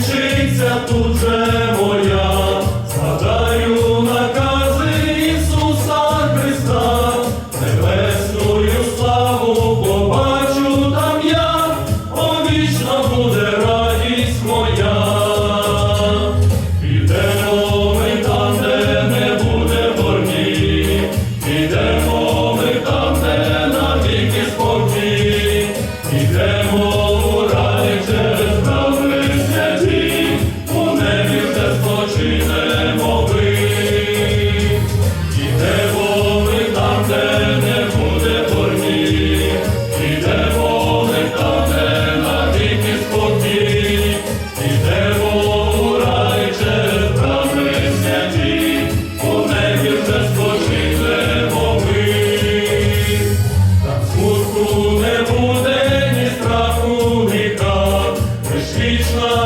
закінчиться тут же моя, згадаю накази Ісуса Христа, небесною славу побачу там я, повічно буде радість моя, підемо ми там, де не буде борні, підемо ми там, де навіки спокій, підемо. Jesus.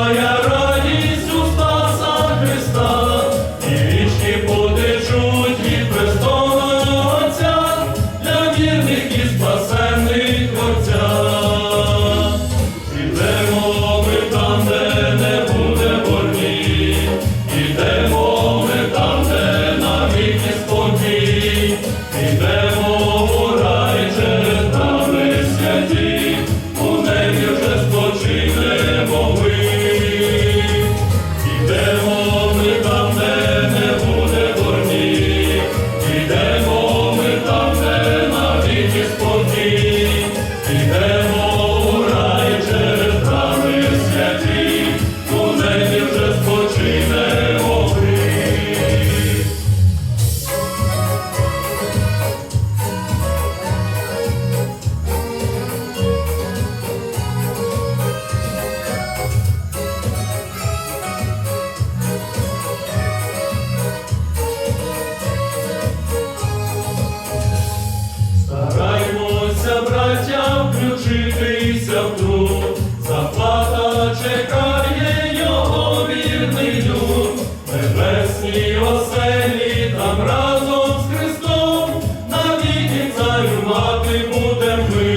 оселі там разом з Христом на віки царювати будем ми.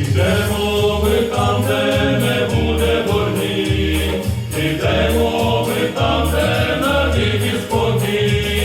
Ідемо ми там, де не буде борні, ідемо ми там, де на віки спокій.